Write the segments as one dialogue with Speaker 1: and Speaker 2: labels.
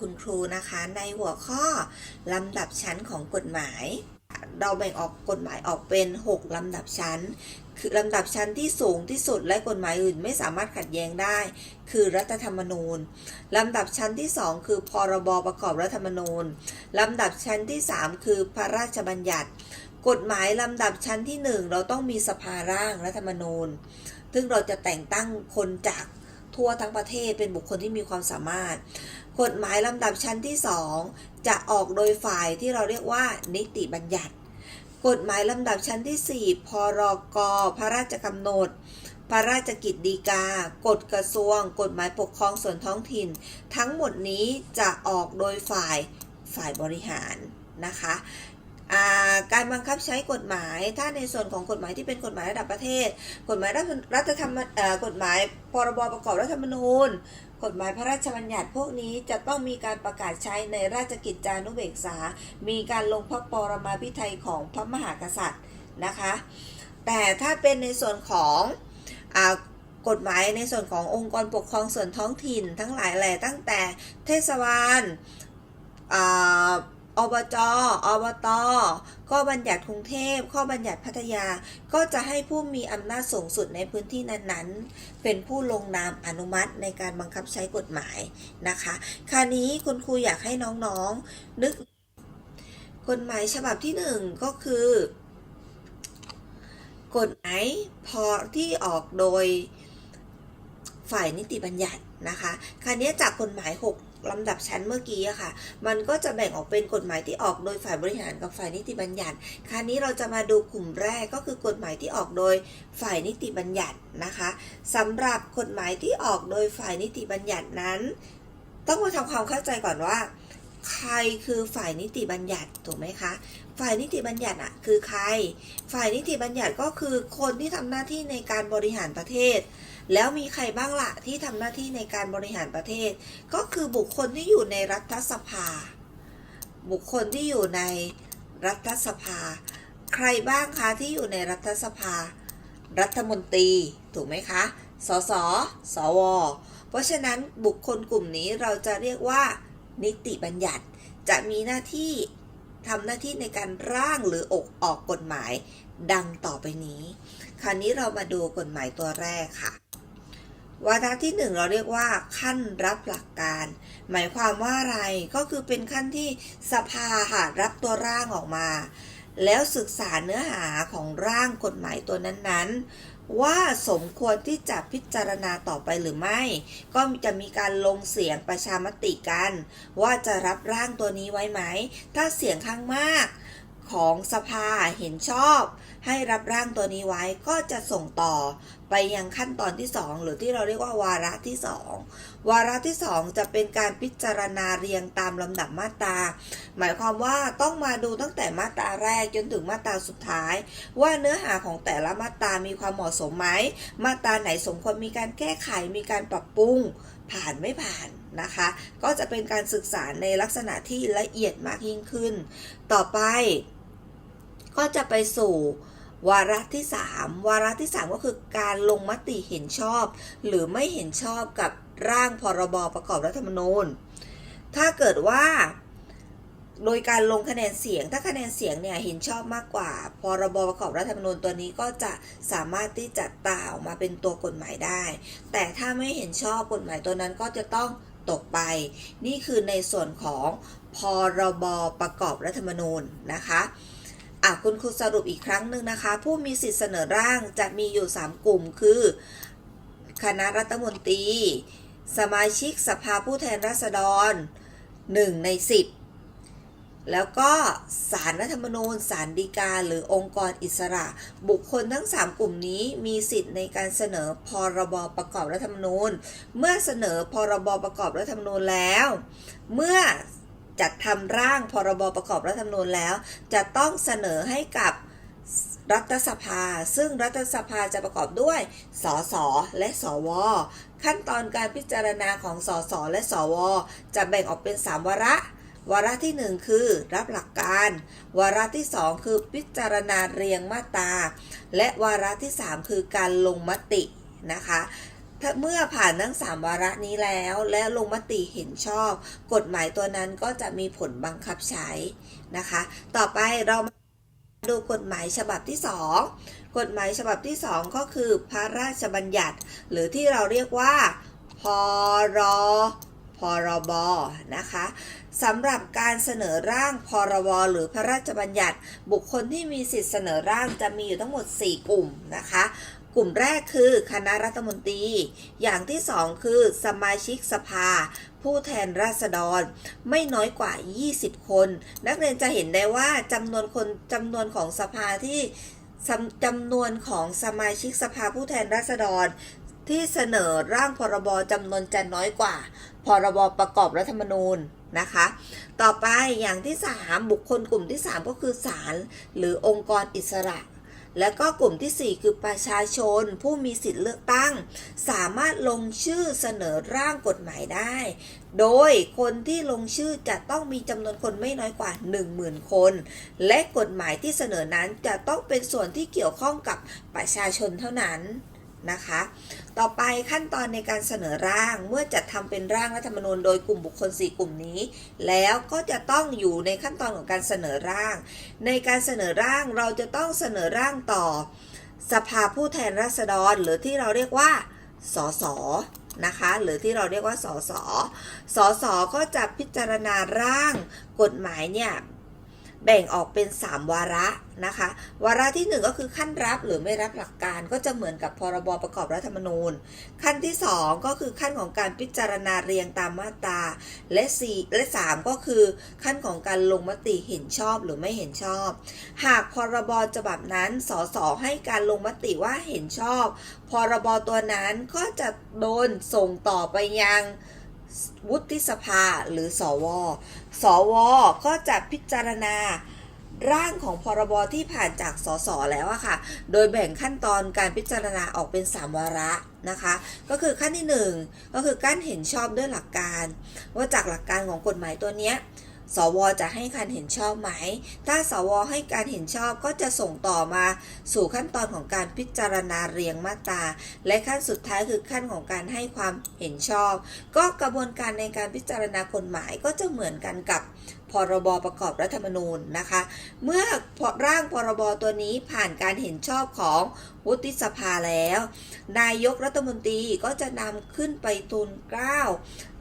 Speaker 1: คุณครูนะคะในหัวข้อลำดับชั้นของกฎหมาย เราแบ่งออกกฎหมายออกเป็น 6 ลำดับชั้น คือลำดับชั้นที่สูงที่สุดและกฎหมายอื่นไม่สามารถขัดแย้งได้ คือรัฐธรรมนูญ ลำดับชั้นที่ 2 คือพรบประกอบรัฐธรรมนูญ ลำดับชั้นที่ 3 คือพระราชบัญญัติ กฎหมายลำดับชั้นที่ 1 เราต้องมีสภาร่างรัฐธรรมนูญ ซึ่งเราจะแต่งตั้งคนจากทั่วทั้งประเทศเป็นบุคคลที่มีความสามารถ กฎหมายลำดับชั้นที่ 2 จะออกโดยฝ่ายที่เราเรียกว่า นิติบัญญัติ กฎหมายลำดับชั้นที่ 4 พรก พระราชกำหนด พระราชกิจดีกา กฎกระทรวง กฎหมายปกครองส่วนท้องถิ่น ทั้งหมดนี้จะออกโดยฝ่ายฝ่ายบริหารนะคะ การบังคับใช้กฎหมาย ถ้าในส่วนของกฎหมายที่เป็นกฎหมายระดับประเทศ กฎหมายรัฐธรรมกฎหมายพรบประกอบรัฐธรรมนูญ กฎหมายพระราชบัญญัติพวกนี้จะต้องมีการประกาศใช้ในราชกิจจานุเบกษา มีการลงพระปรมาภิไธยของพระมหากษัตริย์นะคะ แต่ถ้าเป็นในส่วนของอกฎหมายในส่วนขององค์กรปกครองส่วนท้องถิ่น ทั้งหลายแหล่ตั้งแต่เทศบาลอ่า อบจ อบตข้อบัญญัติกรุงเทพ ข้อบัญญัติพัทยา ก็จะให้ผู้มีอำนาจสูงสุดในพื้นที่นั้นๆ เป็นผู้ลงนามอนุมัติในการบังคับใช้กฎหมายนะคะ คราวนี้คุณครูอยากให้น้องๆ นึกกฎหมายฉบับที่หนึ่งก็คือกฎหมายพอที่ออกโดยฝ่ายนิติบัญญัตินะคะคราวนี้จากกฎหมาย 6 ลำดับชั้นเมื่อกี้อะค่ะ มันก็จะแบ่งออกเป็นกฎหมายที่ออกโดยฝ่ายบริหารกับฝ่ายนิติบัญญัติ คราวนี้เราจะมาดูกลุ่มแรกก็คือกฎหมายที่ออกโดยฝ่ายนิติบัญญัตินะคะสำหรับกฎหมายที่ออกโดยฝ่ายนิติบัญญัตินั้น ต้องมาทำความเข้าใจก่อนว่า ใครคือฝ่ายนิติบัญญัติถูกไหมคะ ฝ่ายนิติบัญญัติอะคือใคร ฝ่ายนิติบัญญัติก็คือคนที่ทำหน้าที่ในการบริหารประเทศ แล้วมีใครบ้างละที่ทำหน้าที่ในการบริหารประเทศ ก็คือบุคคลที่อยู่ในรัฐสภา บุคคลที่อยู่ในรัฐสภา ใครบ้างคะที่อยู่ในรัฐสภา รัฐมนตรีถูกไหมคะ สส สว เพราะฉะนั้นบุคคลกลุ่มนี้เราจะเรียกว่านิติบัญญัติจะมีหน้าที่ ทำหน้าที่ในการร่างหรืออกออกกฎหมายดังต่อไปนี้ คราวนี้เรามาดูกฎหมายตัวแรกค่ะ วาระที่หนึ่งเราเรียกว่า ขั้นรับหลักการ หมายความว่าอะไรก็คือเป็นขั้นที่สภาค่ะรับตัวร่างออกมา แล้วศึกษาเนื้อหาของร่างกฎหมายตัวนั้นๆ ว่าสมควรที่จะพิจารณาต่อไปหรือไม่ ก็จะมีการลงเสียงประชามติกัน ว่าจะรับร่างตัวนี้ไว้ไหม ถ้าเสียงข้างมากของสภาเห็นชอบ ให้รับร่างตัวนี้ไว้ก็จะส่งต่อไปยังขั้นตอนที่ 2 หรือที่เราเรียกว่าวาระที่ 2 วาระที่ 2 จะเป็นการพิจารณาเรียงตามลำดับมาตรา หมายความว่าต้องมาดูตั้งแต่มาตราแรกจนถึงมาตราสุดท้าย ว่าเนื้อหาของแต่ละมาตรามีความเหมาะสมไหม มาตราไหนสมควรมีการแก้ไขมีการปรับปรุงผ่านไม่ผ่านนะคะ ก็จะเป็นการศึกษาในลักษณะที่ละเอียดมากยิ่งขึ้น ต่อไป ก็จะไปสู่วาระที่ 3 วาระที่ 3 ก็คือการลงมติเห็นชอบ หรือไม่เห็นชอบกับ ร่างพรบประกอบรัฐธรรมนูญ ถ้าเกิดว่า โดยการลงคะแนนเสียง ถ้าคะแนนเสียงเนี่ยเห็นชอบมากกว่า พรบประกอบรัฐธรรมนูญตัวนี้ก็จะสามารถที่จะตาออกมาเป็นตัวกฎหมายได้ แต่ถ้าไม่เห็นชอบกฎหมายตัวนั้นก็จะต้องตกไป นี่คือในส่วนของพรบประกอบรัฐธรรมนูญนะคะอะคุณครูสรุปอีกครั้งหนึ่งนะคะ ผู้มีสิทธิเสนอร่างจะมีอยู่ 3 กลุ่มคือ คณะรัฐมนตรี สมาชิกสภาผู้แทนราษฎร 1 ใน 10 แล้วก็สารรัฐธรรมนูญสารดีกาหรือองค์กรอิสระ บุคคลทั้ง 3 กลุ่มนี้มีสิทธิ์ในการเสนอพรบประกอบรัฐธรรมนูญ เมื่อเสนอพรบประกอบรัฐธรรมนูญแล้ว เมื่อจัดทำร่างพรบประกอบรัฐธรรมนูญแล้ว จะต้องเสนอให้กับรัฐสภา ซึ่งรัฐสภาจะประกอบด้วย สส และ สว ขั้นตอนการพิจารณาของสสและสว จะแบ่งออกเป็น 3 วาระ วาระที่ 1 คือ รับหลักการ วาระที่ 2 คือพิจารณาเรียงมาตราและวาระที่ 3 คือการลงมตินะคะถ้าเมื่อผ่านทั้งสามวาระนี้แล้ว และลงมติเห็นชอบ กฎหมายตัวนั้นก็จะมีผลบังคับใช้นะคะ ต่อไปเรามาดูกฎหมายฉบับที่ 2 กฎหมายฉบับที่ 2 ก็คือพระราชบัญญัติ หรือที่เราเรียกว่า พรพรบนะคะสำหรับการเสนอร่างพรบหรือพระราชบัญญัติ บุคคลที่มีสิทธิเสนอร่างจะมีอยู่ทั้งหมด 4 กลุ่มนะคะ กลุ่มแรกคือคณะรัฐมนตรี อย่างที่ 2 คือสมาชิกสภา ผู้แทนราษฎร ไม่น้อยกว่า 20 คน นักเรียนจะเห็นได้ว่าจำนวนคนจำนวนของสภาที่ จำนวนของสมาชิกสภาผู้แทนราษฎร ที่เสนอร่างพรบจำนวนจะน้อยกว่า พรบประกอบรัฐธรรมนูญนะคะ ต่อไปอย่างที่ 3 บุคคลกลุ่มที่ 3 ก็คือศาลหรือองค์กรอิสระ แล้วก็กลุ่มทีสี่ 4 คือประชาชน ผู้มีสิทธิ์เลือกตั้ง สามารถลงชื่อเสนอร่างกฎหมายได้ โดยคนที่ลงชื่อจะต้องมีจำนวนคนไม่น้อยกว่า 10,000 คน และกฎหมายที่เสนอนั้นจะต้องเป็นส่วนที่เกี่ยวข้องกับประชาชนเท่านั้น นะคะ ต่อไปขั้นตอนในการเสนอร่างเมื่อจัดทำเป็นร่างรัฐธรรมนูญโดยกลุ่มบุคคล 4 กลุ่มนี้ แล้วก็จะต้องอยู่ในขั้นตอนของการเสนอร่าง ในการเสนอร่างเราจะต้องเสนอร่างต่อ สภาผู้แทนราษฎรหรือที่เราเรียกว่าสสนะคะหรือที่เราเรียกว่าสสสสก็จะพิจารณาร่างกฎหมายเนี่ย แบ่งออกเป็น 3 วาระนะคะ วาระที่ 1 ก็คือขั้นรับหรือไม่รับหลักการก็จะเหมือนกับพรบประกอบรัฐธรรมนูญ ขั้นที่ 2 ก็คือขั้นของการพิจารณาเรียงตามมาตราและ4และ 3 ก็คือขั้นของการลงมติเห็นชอบหรือไม่เห็นชอบ หากพรบฉบับนั้นสสให้การลงมติว่าเห็นชอบ พรบตัวนั้นก็จะโดนส่งต่อไปยัง วุฒิสภาหรือสว สว ก็จะพิจารณาร่างของพรบที่ผ่านจากสสแล้วอะค่ะ โดยแบ่งขั้นตอนการพิจารณาออกเป็น 3 วาระนะคะ ก็คือขั้นที่ 1 ก็คือการเห็นชอบด้วยหลักการ ว่าจากหลักการของกฎหมายตัวเนี้ย สวจะให้การเห็นชอบไหม ถ้าสวให้การเห็นชอบก็จะส่งต่อมาสู่ขั้นตอนของการพิจารณาเรียงมาตรา และขั้นสุดท้ายคือขั้นของการให้ความเห็นชอบ ก็กระบวนการในการพิจารณากฎหมายก็จะเหมือนกันกับ พรบประกอบรัฐธรรมนูญนะคะ เมื่อร่างพรบตัวนี้ผ่านการเห็นชอบของวุฒิสภาแล้ว นายกรัฐมนตรีก็จะนำขึ้นไปทูลเกล้า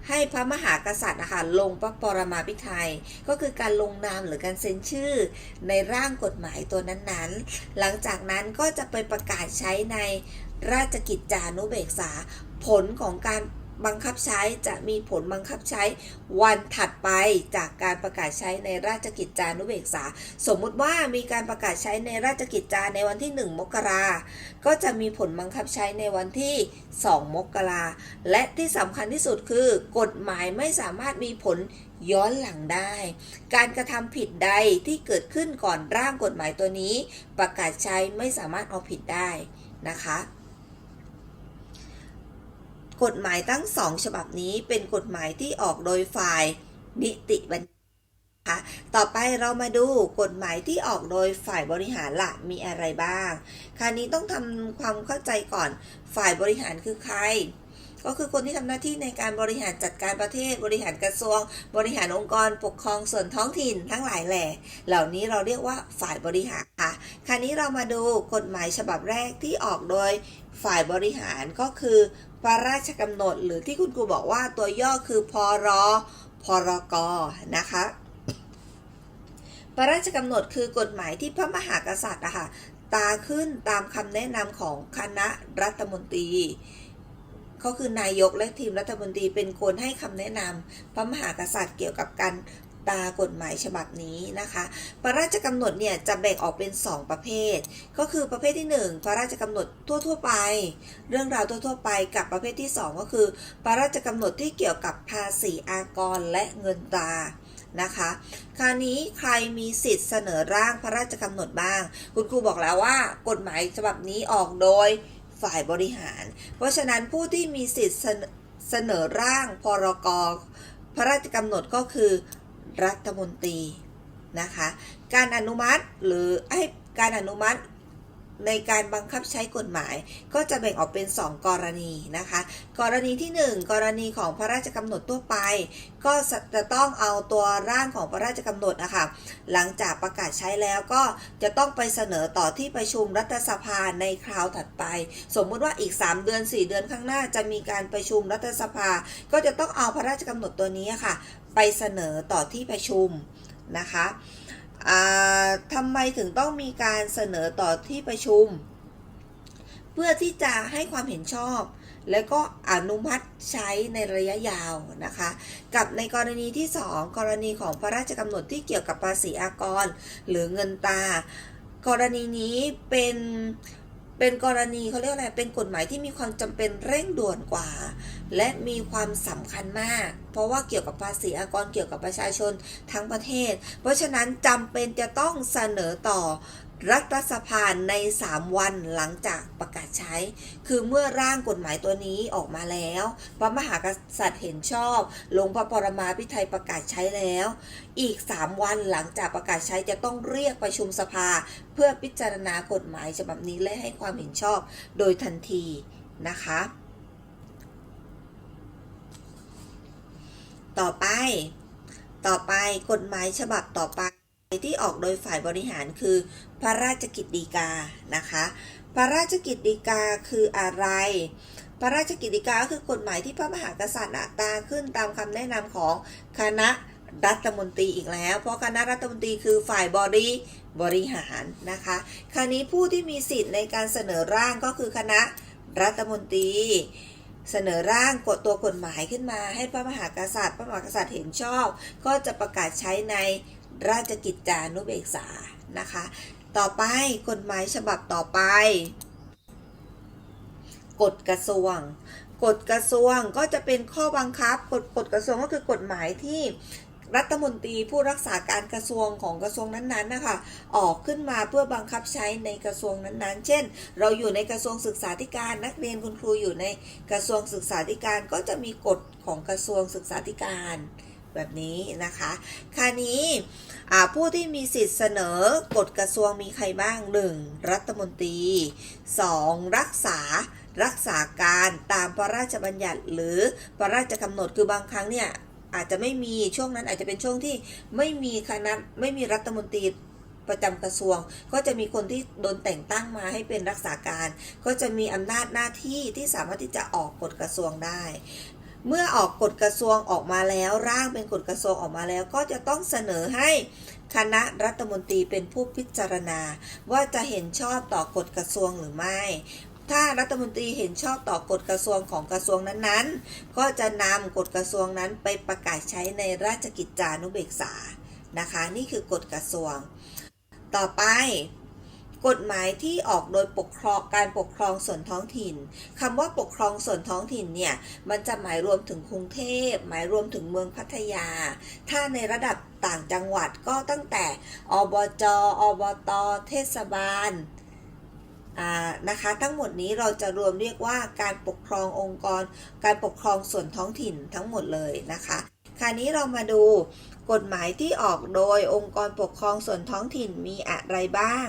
Speaker 1: ให้พระมหากษัตริย์นะคะลงพระปรมาภิไธยก็คือการลงนามหรือการเซ็นชื่อในร่างกฎหมายตัวนั้นๆ หลังจากนั้นก็จะไปประกาศใช้ในราชกิจจานุเบกษาผลของการ บังคับใช้จะมีผลบังคับใช้วันถัดไปจากการประกาศใช้ในราชกิจจานุเบกษา สมมุติว่ามีการประกาศใช้ในราชกิจจาในวันที่ 1 มกรา ก็จะมีผลบังคับใช้ในวันที่ 2 มกรา และที่สำคัญที่สุดคือกฎหมายไม่สามารถมีผลย้อนหลังได้ การกระทำผิดใดที่เกิดขึ้นก่อนร่างกฎหมายตัวนี้ ประกาศใช้ไม่สามารถเอาผิดได้นะคะ กฎหมายตั้งสองฉบับนี้เป็นกฎหมายที่ออกโดยฝ่ายนิติบัญญัตินะคะต่อไปเรามาดูกฎหมายที่ออกโดยฝ่ายบริหารละมีอะไรบ้าง คราวนี้ต้องทำความเข้าใจก่อนฝ่ายบริหารคือใคร ก็คือคนที่ทำหน้าที่ในการบริหารจัดการประเทศ บริหารกระทรวง บริหารองค์กร ปกครองส่วนท้องถิ่นทั้งหลายแหล่ เหล่านี้เราเรียกว่าฝ่ายบริหารค่ะ คราวนี้เรามาดูกฎหมายฉบับแรกที่ออกโดยฝ่ายบริหารก็คือ พระราชกำหนดหรือที่คุณครูบอกว่าตัวย่อคือพรพรกนะคะพระราชกำหนดคือกฎหมายที่พระมหากษัตริย์อะค่ะตาขึ้นตามคำแนะนำของคณะรัฐมนตรีก็คือนายกและทีมรัฐมนตรีเป็นคนให้คำแนะนำพระมหากษัตริย์เกี่ยวกับการ ตากฎหมายฉบับนี้นะคะ พระราชกำหนดเนี่ยจะแบ่งออกเป็น 2 ประเภท ก็คือประเภทที่ 1 พระราชกำหนดทั่วๆไป เรื่องราวทั่วๆไปกับประเภทที่ 2 ก็คือ พระราชกำหนดที่เกี่ยวกับภาษีอากรและเงินตรานะคะ คราวนี้ใครมีสิทธิ์เสนอร่างพระราชกำหนดบ้าง คุณครูบอกแล้วว่า กฎหมายฉบับนี้ออกโดยฝ่ายบริหาร เพราะฉะนั้นผู้ที่มีสิทธิ์เสนอเสนอร่างพรกพระราชกำหนดก็คือ รัฐมนตรีนะคะ การอนุมัติหรือให้การอนุมัติในการบังคับใช้กฎหมาย ก็จะแบ่งออกเป็น 2 กรณีนะคะ กรณีที่ 1 กรณีของพระราชกำหนดทั่วไป ก็จะต้องเอาตัวร่างของพระราชกำหนดนะคะหลังจากประกาศใช้แล้วก็จะต้องไปเสนอต่อที่ประชุมรัฐสภาในคราวถัดไป สมมุติว่าอีก 3 เดือน 4 เดือนข้างหน้าจะมีการประชุมรัฐสภา ก็จะต้องเอาพระราชกำหนดตัวนี้ค่ะ ไปเสนอต่อที่ประชุมนะคะทำไมถึงต้องมีการเสนอต่อที่ประชุม เพื่อที่จะให้ความเห็นชอบ และก็อนุมัติใช้ในระยะยาวนะคะ กับในกรณีที่ 2 กรณีของพระราชกำหนดที่เกี่ยวกับภาษีอากร หรือเงินตา กรณีนี้เป็น เป็นกรณีเขาเรียกอะไร เป็นกฎหมายที่มีความจำเป็นเร่งด่วนกว่า และมีความสำคัญมาก เพราะว่าเกี่ยวกับภาษีอากรเกี่ยวกับประชาชนทั้งประเทศ เพราะฉะนั้นจำเป็นจะต้องเสนอต่อ รัฐสภาใน 3 วันหลังจากประกาศใช้ คือเมื่อร่างกฎหมายตัวนี้ออกมาแล้ว พระมหากษัตริย์เห็นชอบ ลงพระปรมาภิไธยประกาศใช้แล้ว อีก 3 วันหลังจากประกาศใช้จะต้องเรียกประชุมสภา เพื่อพิจารณากฎหมายฉบับนี้และให้ความเห็นชอบโดยทันทีนะคะ ต่อไป ต่อไปกฎหมายฉบับต่อไป ที่ออกโดยฝ่ายบริหารคือพระราชกิจฎีกานะคะ พระราชกิจฎีกาคืออะไร พระราชกิจฎีกาก็คือกฎหมายที่พระมหากษัตริย์ตาขึ้นตามคำแนะนำของคณะรัฐมนตรีอีกแล้ว เพราะคณะรัฐมนตรีคือฝ่ายบริบริหารนะคะ คราวนี้ผู้ที่มีสิทธิ์ในการเสนอร่างก็คือคณะรัฐมนตรีเสนอร่างกฎตัวกฎหมายขึ้นมา ให้พระมหากษัตริย์ พระมหากษัตริย์เห็นชอบ ก็จะประกาศใช้ใน ราชกิจจานุเบกษานะคะ ต่อไปกฎหมายฉบับต่อไป กฎกระทรวง กฎกระทรวงก็จะเป็นข้อบังคับ กฎกฎกระทรวงก็คือกฎหมายที่รัฐมนตรีผู้รักษาการกระทรวงของกระทรวงนั้นๆนะคะออกขึ้นมาเพื่อบังคับใช้ในกระทรวงนั้นๆ เช่น เราอยู่ในกระทรวงศึกษาธิการนักเรียนคุณครูอยู่ในกระทรวงศึกษาธิการก็จะมีกฎของกระทรวงศึกษาธิการ แบบนี้นะคะ คราวนี้ผู้ที่มีสิทธิ์เสนอกฎกระทรวงมีใครบ้าง 1. รัฐมนตรี 2. รักษารักษาการตามพระราชบัญญัติหรือพระราชกำหนดคือบางครั้งเนี่ยอาจจะไม่มีช่วงนั้นอาจจะเป็นช่วงที่ไม่มีคณะไม่มีรัฐมนตรีประจำกระทรวง ก็จะมีคนที่โดนแต่งตั้งมาให้เป็นรักษาการ ก็จะมีอำนาจหน้าที่ที่สามารถที่จะออกกฎกระทรวงได้ เมื่อออกกฎกระทรวงออกมาแล้วร่างเป็นกฎกระทรวงออกมาแล้ว ก็จะต้องเสนอให้คณะรัฐมนตรีเป็นผู้พิจารณา ว่าจะเห็นชอบต่อกฎกระทรวงหรือไม่ ถ้ารัฐมนตรีเห็นชอบต่อกฎกระทรวงของกระทรวงนั้นๆ ก็จะนำกฎกระทรวงนั้นไปประกาศใช้ในราชกิจจานุเบกษานะคะ นี่คือกฎกระทรวง ต่อไป กฎหมายที่ออกโดยปกครองการปกครองส่วนท้องถิ่นคำว่าปกครองส่วนท้องถิ่นเนี่ยมันจะหมายรวมถึงกรุงเทพหมายรวมถึงเมืองพัทยา ถ้าในระดับต่างจังหวัดก็ตั้งแต่อบจอบต เทศบาลนะคะทั้งหมดนี้เราจะรวมเรียกว่าการปกครององค์กร การปกครองส่วนท้องถิ่นทั้งหมดเลยนะคะ คราวนี้เรามาดู กฎหมายที่ออกโดยองค์กรปกครองส่วนท้องถิ่นมีอะไรบ้าง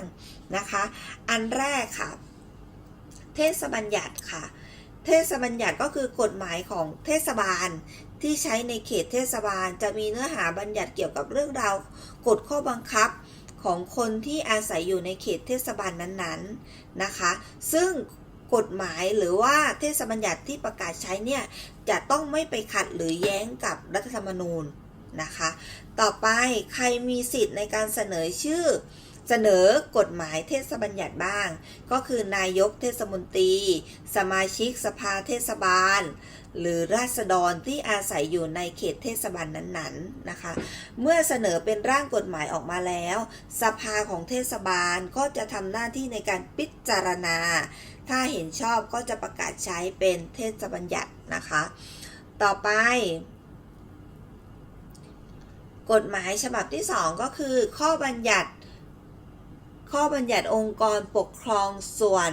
Speaker 1: นะคะ อันแรกค่ะ เทศบัญญัติค่ะ เทศบัญญัติก็คือกฎหมายของเทศบาลที่ใช้ในเขตเทศบาล จะมีเนื้อหาบัญญัติเกี่ยวกับเรื่องราวกฎข้อบังคับของคนที่อาศัยอยู่ในเขตเทศบาลนั้นๆนะคะ ซึ่งกฎหมายหรือว่าเทศบัญญัติที่ประกาศใช้เนี่ย จะต้องไม่ไปขัดหรือแย้งกับรัฐธรรมนูญ นะคะ ต่อไปใครมีสิทธิ์ในการเสนอชื่อ เสนอกฎหมายเทศบัญญัติบ้าง ก็คือนายกเทศมนตรี สมาชิกสภาเทศบาล หรือราษฎรที่อาศัยอยู่ในเขตเทศบาลนั้นๆนะคะ เมื่อเสนอเป็นร่างกฎหมายออกมาแล้ว สภาของเทศบาลก็จะทำหน้าที่ในการพิจารณา ถ้าเห็นชอบก็จะประกาศใช้เป็นเทศบัญญัตินะคะ ต่อไป กฎหมายฉบับที่ 2 ก็คือ ข้อบัญญัติ ข้อบัญญัติองค์กรปกครองส่วน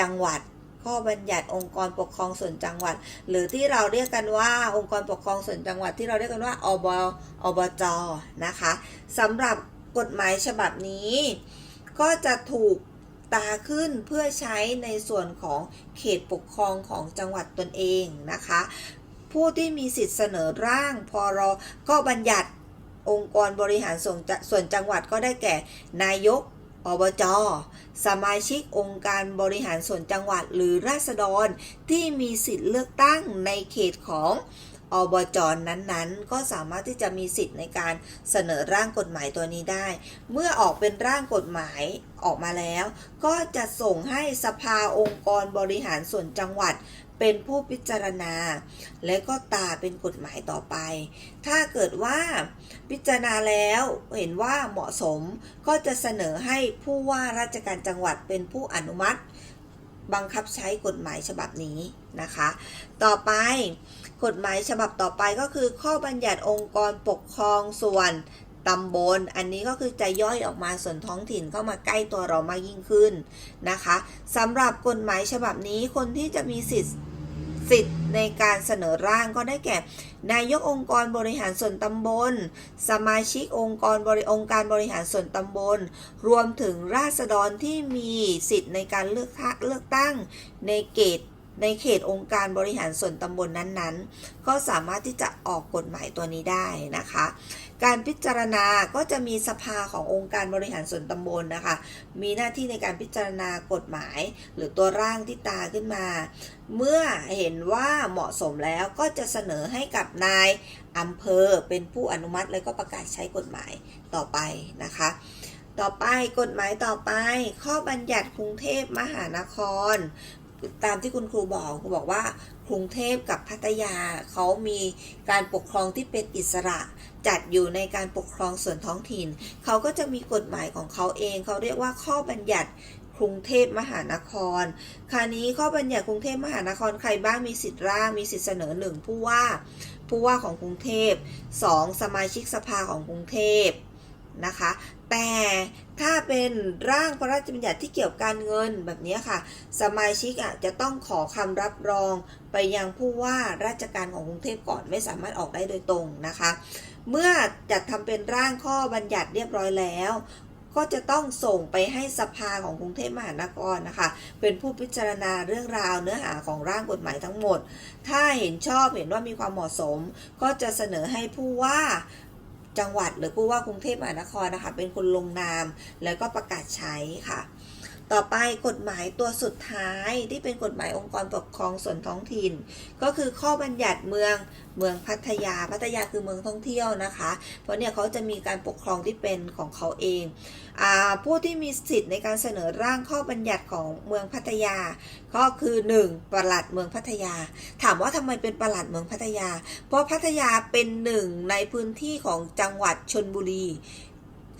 Speaker 1: จังหวัด ข้อบัญญัติองค์กรปกครองส่วนจังหวัด หรือที่เราเรียกกันว่าองค์กรปกครองส่วนจังหวัดที่เราเรียกกันว่าอบอบจนะคะสำหรับกฎหมายฉบับนี้ ก็จะถูกตาขึ้นเพื่อใช้ในส่วนของเขตปกครองของจังหวัดตนเองนะคะ ผู้ที่มีสิทธิ์เสนอร่างพรก็บัญญัติ องค์กรบริหารส่วนจะส่วนจังหวัดก็ได้แก่ นายก อบจ สมาชิกองค์การบริหารส่วนจังหวัด หรือราษฎรที่มีสิทธิ์เลือกตั้งในเขตของอบจนั้นๆ ก็สามารถที่จะมีสิทธิ์ในการเสนอร่างกฎหมายตัวนี้ได้ เมื่อออกเป็นร่างกฎหมายออกมาแล้ว ก็จะส่งให้สภาองค์กรบริหารส่วนจังหวัด เป็นผู้พิจารณา และก็ตาเป็นกฎหมายต่อไป ถ้าเกิดว่าพิจารณาแล้วเห็นว่าเหมาะสมก็จะเสนอให้ผู้ว่าราชการจังหวัดเป็นผู้อนุมัติ บังคับใช้กฎหมายฉบับนี้นะคะ ต่อไปกฎหมายฉบับต่อไปก็คือข้อบัญญัติองค์กรปกครองส่วนตำบล อันนี้ก็คือจะย่อยออกมาส่วนท้องถิ่นเข้ามาใกล้ตัวเรามากยิ่งขึ้นนะคะสำหรับกฎหมายฉบับนี้คนที่จะมีสิทธิ์ สิทธิ์ในการเสนอร่างก็ได้แก่ นายกองค์กรบริหารส่วนตำบล สมาชิกองค์กรบริองค์การบริหารส่วนตำบล รวมถึงราษฎรที่มีสิทธิ์ในการเลือกตั้งเลือกตั้งในเกตในเขตองค์การบริหารส่วนตำบลนั้นๆ ก็สามารถที่จะออกกฎหมายตัวนี้ได้นะคะ การพิจารณาก็จะมีสภาขององค์การบริหารส่วนตำบลนะคะ มีหน้าที่ในการพิจารณากฎหมาย หรือตัวร่างที่ตาขึ้นมา เมื่อเห็นว่าเหมาะสมแล้วก็จะเสนอให้กับนายอำเภอเป็นผู้อนุมัติแล้วก็ประกาศใช้กฎหมายต่อไปนะคะ ต่อไปกฎหมายต่อไป ข้อบัญญัติกรุงเทพมหานคร ตามที่คุณครูบอกครูบอกว่ากรุงเทพกับพัทยาเขามีการปกครองที่เป็นอิสระ จัดอยู่ในการปกครองส่วนท้องถิ่น เขาก็จะมีกฎหมายของเขาเอง เขาเรียกว่าข้อบัญญัติกรุงเทพมหานคร คราวนี้ข้อบัญญัติกรุงเทพมหานครใครบ้างมีสิทธิ์ร่าง มีสิทธิ์เสนอหนึ่งผู้ว่าผู้ว่าของกรุงเทพสองสมาชิกสภาของกรุงเทพนะคะ แต่ถ้าเป็นร่างพระราชบัญญัติที่เกี่ยวกับการเงินแบบนี้ค่ะ สมาชิกอะจะต้องขอคำรับรองไปยังผู้ว่าราชการของกรุงเทพก่อนไม่สามารถออกได้โดยตรงนะคะ เมื่อจัดทำเป็นร่างข้อบัญญัติเรียบร้อยแล้ว ก็จะต้องส่งไปให้สภาของกรุงเทพมหานครนะคะ เป็นผู้พิจารณาเรื่องราวเนื้อหาของร่างกฎหมายทั้งหมด ถ้าเห็นชอบเห็นว่ามีความเหมาะสม ก็จะเสนอให้ผู้ว่า จังหวัดหรือผู้ว่ากรุงเทพมหานครนะคะเป็นคนลงนาม แล้วก็ประกาศใช้ค่ะ ต่อไปกฎหมายตัวสุดท้ายที่เป็นกฎหมายองค์กรปกครองส่วนท้องถิ่น ก็คือข้อบัญญัติเมืองเมืองพัทยา พัทยาคือเมืองท่องเที่ยวนะคะ เพราะเนี่ยเขาจะมีการปกครองที่เป็นของเขาเองอผู้ที่มีสิทธิ์ในการเสนอร่างข้อบัญญัติของเมืองพัทยา ก็คือ 1. ปลัดเมืองพัทยา ถามว่าทำไมเป็นปลัดเมืองพัทยา เพราะพัทยาเป็นหนึ่งในพื้นที่ของจังหวัดชนบุรี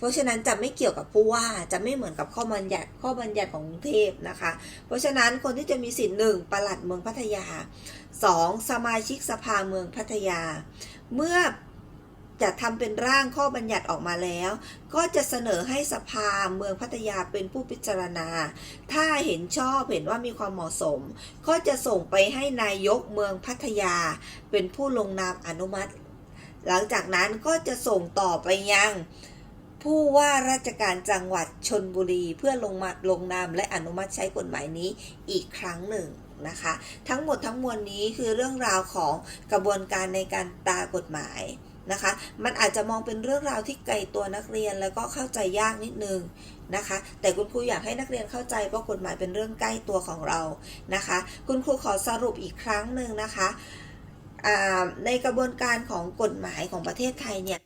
Speaker 1: เพราะฉะนั้นจะไม่เกี่ยวกับผู้ว่าจะไม่เหมือนกับข้อบัญญัติข้อบัญญัติของกรุงเทพนะคะ เพราะฉะนั้นคนที่จะมีสิทธิ์หนึ่งปลัดเมืองพัทยา 2. สมาชิกสภาเมืองพัทยา เมื่อจะทำเป็นร่างข้อบัญญัติออกมาแล้ว ก็จะเสนอให้สภาเมืองพัทยาเป็นผู้พิจารณา ถ้าเห็นชอบเห็นว่ามีความเหมาะสม ก็จะส่งไปให้นายกเมืองพัทยา เป็นผู้ลงนามอนุมัติ หลังจากนั้นก็จะส่งต่อไปยัง ผู้ว่าราชการจังหวัดชนบุรีเพื่อลงมาลงนามและอนุมัติใช้กฎหมายนี้อีกครั้งหนึ่งนะคะ ทั้งหมดทั้งมวลนี้คือเรื่องราวของกระบวนการในการตากฎหมายนะคะ มันอาจจะมองเป็นเรื่องราวที่ไกลตัวนักเรียนแล้วก็เข้าใจยากนิดนึงนะคะ แต่คุณครูอยากให้นักเรียนเข้าใจเพราะกฎหมายเป็นเรื่องใกล้ตัวของเรานะคะ คุณครูขอสรุปอีกครั้งหนึ่งนะคะในกระบวนการของกฎหมายของประเทศไทยเนี่ย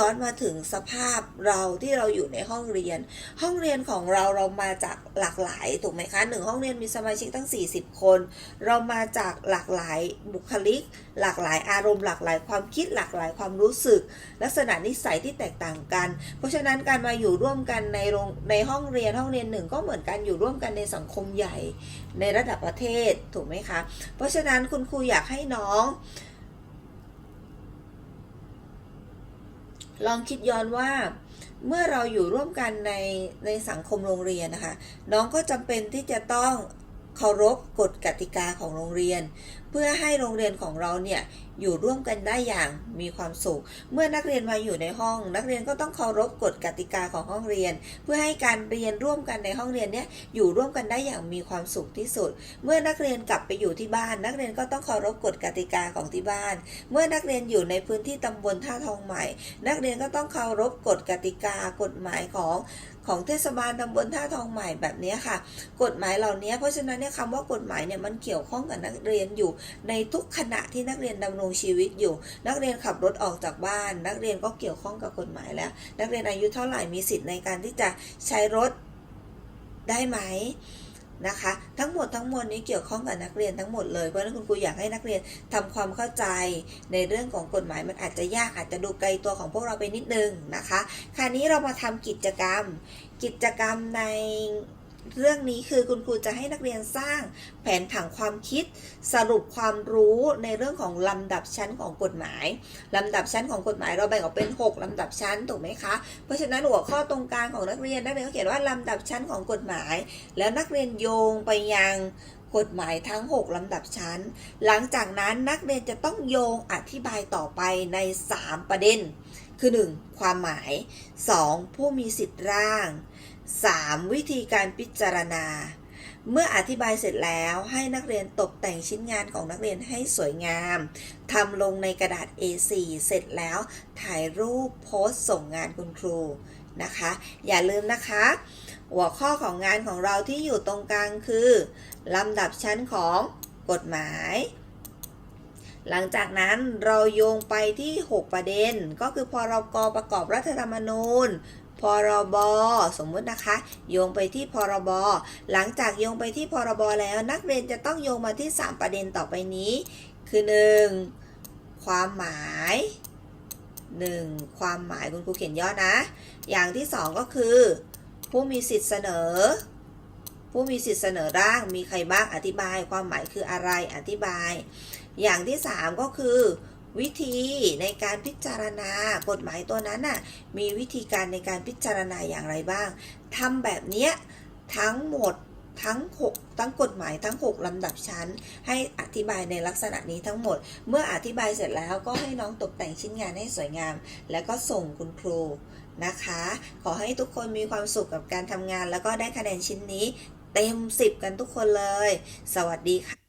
Speaker 1: ย้อนมาถึงสภาพเราที่เราอยู่ในห้องเรียน ห้องเรียนของเราเรามาจากหลากหลายถูกไหมคะหนึ่งห้องเรียนมีสมาชิกตั้ง 40 คน เรามาจากหลากหลายบุคลิก หลากหลายอารมณ์หลากหลายความคิดหลากหลายความรู้สึก ลักษณะนิสัยที่แตกต่างกัน เพราะฉะนั้นการมาอยู่ร่วมกันในโรงในห้องเรียนห้องเรียนหนึ่งก็เหมือนกันอยู่ร่วมกันในสังคมใหญ่ในระดับประเทศถูกไหมคะเพราะฉะนั้นคุณครูอยากให้น้อง ลองคิดย้อนว่าเมื่อเราอยู่ร่วมกันในในสังคมโรงเรียนนะคะ น้องก็จำเป็นที่จะต้อง เคารพกฎกติกาของโรงเรียน เพื่อให้โรงเรียนของเราเนี่ยอยู่ร่วมกันได้อย่างมีความสุข เมื่อนักเรียนมาอยู่ในห้อง นักเรียนก็ต้องเคารพกฎกติกาของห้องเรียน เพื่อให้การเรียนร่วมกันในห้องเรียนเนี่ยอยู่ร่วมกันได้อย่างมีความสุขที่สุด เมื่อนักเรียนกลับไปอยู่ที่บ้าน นักเรียนก็ต้องเคารพกฎกติกาของที่บ้าน เมื่อนักเรียนอยู่ในพื้นที่ตำบลท่าทองใหม่ นักเรียนก็ต้องเคารพกฎกติกากฎหมายของ ของเทศบาลตำบลท่าทองใหม่แบบนี้ค่ะ กฎหมายเหล่านี้เพราะฉะนั้นเนี่ยคำว่ากฎหมายเนี่ยมันเกี่ยวข้องกับนักเรียนอยู่ ในทุกขณะที่นักเรียนดำรงชีวิตอยู่ นักเรียนขับรถออกจากบ้าน นักเรียนก็เกี่ยวข้องกับกฎหมายแล้ว นักเรียนอายุเท่าไหร่มีสิทธิ์ในการที่จะใช้รถได้ไหม นะคะ ทั้งหมดทั้งมวลนี้เกี่ยวข้องกับนักเรียนทั้งหมดเลย เพราะนั้นคุณครูอยากให้นักเรียนทำความเข้าใจ ในเรื่องของกฎหมายมันอาจจะยากอาจจะดูไกลตัวของพวกเราไปนิดนึงนะคะ คราวนี้เรามาทำกิจกรรม กิจกรรมใน เรื่องนี้คือคุณครูจะให้นักเรียนสร้างแผนผังความคิด สรุปความรู้ในเรื่องของลำดับชั้นของกฎหมาย ลำดับชั้นของกฎหมายเราแบ่งออกเป็น 6 ลำดับชั้นถูกไหมคะ เพราะฉะนั้นหัวข้อตรงกลางของนักเรียนนักเรียนก็เขียนว่าลำดับชั้นของกฎหมาย แล้วนักเรียนโยงไปยังกฎหมายทั้ง 6 ลำดับชั้น หลังจากนั้นนักเรียนจะต้องโยงอธิบายต่อไปใน 3 ประเด็น คือ 1. ความหมาย 2. ผู้มีสิทธิ์ร่าง 3. วิธีการพิจารณา เมื่ออธิบายเสร็จแล้วให้นักเรียนตกแต่งชิ้นงานของนักเรียนให้สวยงามทำลงในกระดาษ A4 เสร็จแล้วถ่ายรูปโพสส่งงานคุณครูนะคะ อย่าลืมนะคะ หัวข้อของงานของเราที่อยู่ตรงกลางคือลำดับชั้นของกฎหมาย หลังจากนั้นเราโยงไปที่ 6 ประเด็น ก็คือพรกประกอบรัฐธรรมนูญพรบสมมุตินะคะ โยงไปที่พรบหลังจากโยงไปที่พรบแล้วนักเรียนจะต้องโยงมาที่ 3 ประเด็นต่อไปนี้ คือ 1. ความหมาย 1. ความหมายคุณครูเขียนย่อนะ อย่างที่ 2 ก็คือ ผู้มีสิทธิ์เสนอ ผู้มีสิทธิ์เสนอร่างมีใครบ้างอธิบาย ความหมายคืออะไรอธิบาย อย่างที่ 3 ก็คือ วิธีในการพิจารณากฎหมายตัวนั้นน่ะมีวิธีการในการพิจารณาอย่างไรบ้างทำแบบเนี้ยทั้งหมดทั้ง 6 ทั้งกฎหมายทั้ง 6 ลำดับชั้น ให้อธิบายในลักษณะนี้ทั้งหมด เมื่ออธิบายเสร็จแล้วก็ให้น้องตกแต่งชิ้นงานให้สวยงาม แล้วก็ส่งคุณครูนะคะ ขอให้ทุกคนมีความสุขกับการทำงาน แล้วก็ได้คะแนนชิ้นนี้ เต็ม 10 กันทุกคนเลย สวัสดีค่ะ